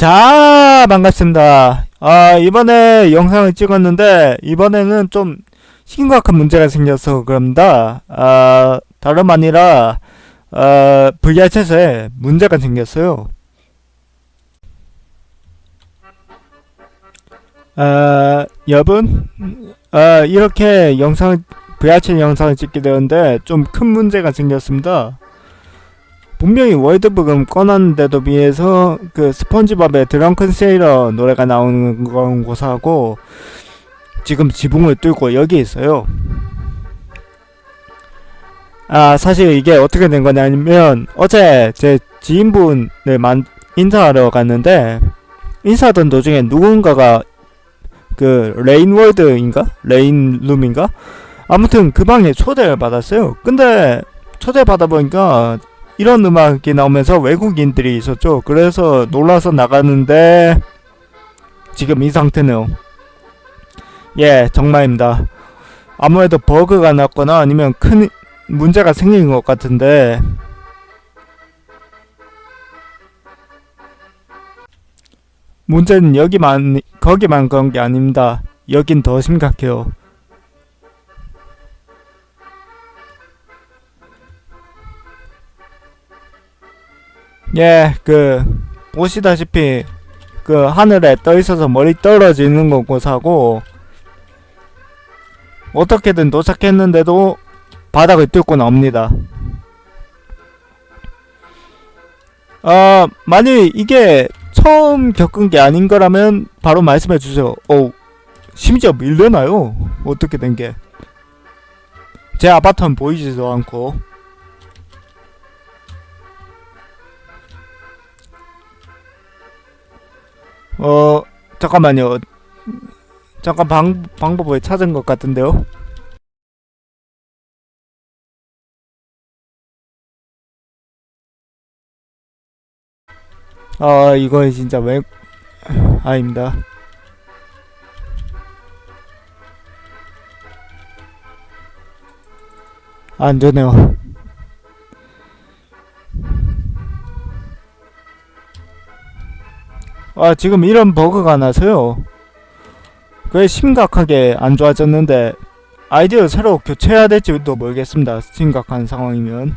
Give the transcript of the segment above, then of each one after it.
자, 반갑습니다. 아, 이번에 영상을 찍었는데, 이번에는 좀 심각한 문제가 생겨서 그럽니다. 아, 다름 아니라, 아, VR챗에 문제가 생겼어요. 아, 여러분, 아, 이렇게 영상을, VR챗 영상을 찍게 되었는데, 좀 큰 문제가 생겼습니다. 분명히 월드북은 꺼놨는데도 비해서 그 스펀지밥의 드렁큰 세일러 노래가 나오는 건 고사하고 지금 지붕을 뚫고 여기 있어요. 아 사실 이게 어떻게 된 거냐면 어제 제 지인분을 만 인사하러 갔는데 인사하던 도중에 누군가가 그 레인월드인가 레인룸인가 아무튼 그 방에 초대를 받았어요. 근데 초대 받아 보니까 이런 음악이 나오면서 외국인들이 있었죠. 그래서 놀라서 나가는데 지금 이 상태네요. 예, 정말입니다. 아무래도 버그가 났거나 아니면 큰 문제가 생긴 것 같은데 문제는 여기만 거기만 그런 게 아닙니다. 여긴 더 심각해요. 예, 그 보시다시피 그 하늘에 떠 있어서 머리 떨어지는 거고 사고 어떻게든 도착했는데도 바닥을 뚫고 나옵니다. 아, 만약 이게 처음 겪은 게 아닌 거라면 바로 말씀해 주세요. 어, 심지어 밀려나요. 어떻게 된 게. 제 아파트는 보이지도 않고. 어 잠깐만요. 잠깐 방 방법을 찾은 것 같은데요. 아 이거 진짜 왜 아닙니다. 안 되네요. 아 지금 이런 버그가 나서요. 꽤 심각하게 안 좋아졌는데 아이디어 새로 교체해야 될지도 모르겠습니다. 심각한 상황이면.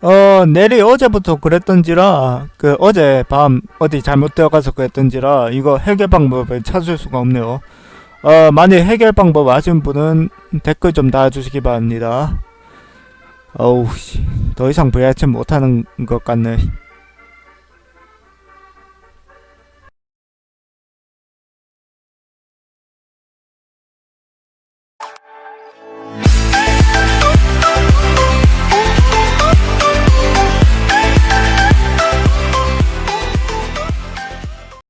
어 내리 어제부터 그랬던지라 그 어제 밤 어디 잘못되어 가서 그랬던지라 이거 해결 방법을 찾을 수가 없네요. 어 만약 해결 방법 아시는 분은 댓글 좀 달아주시기 바랍니다 어우 씨, 더 이상 VR챗 못하는 것 같네.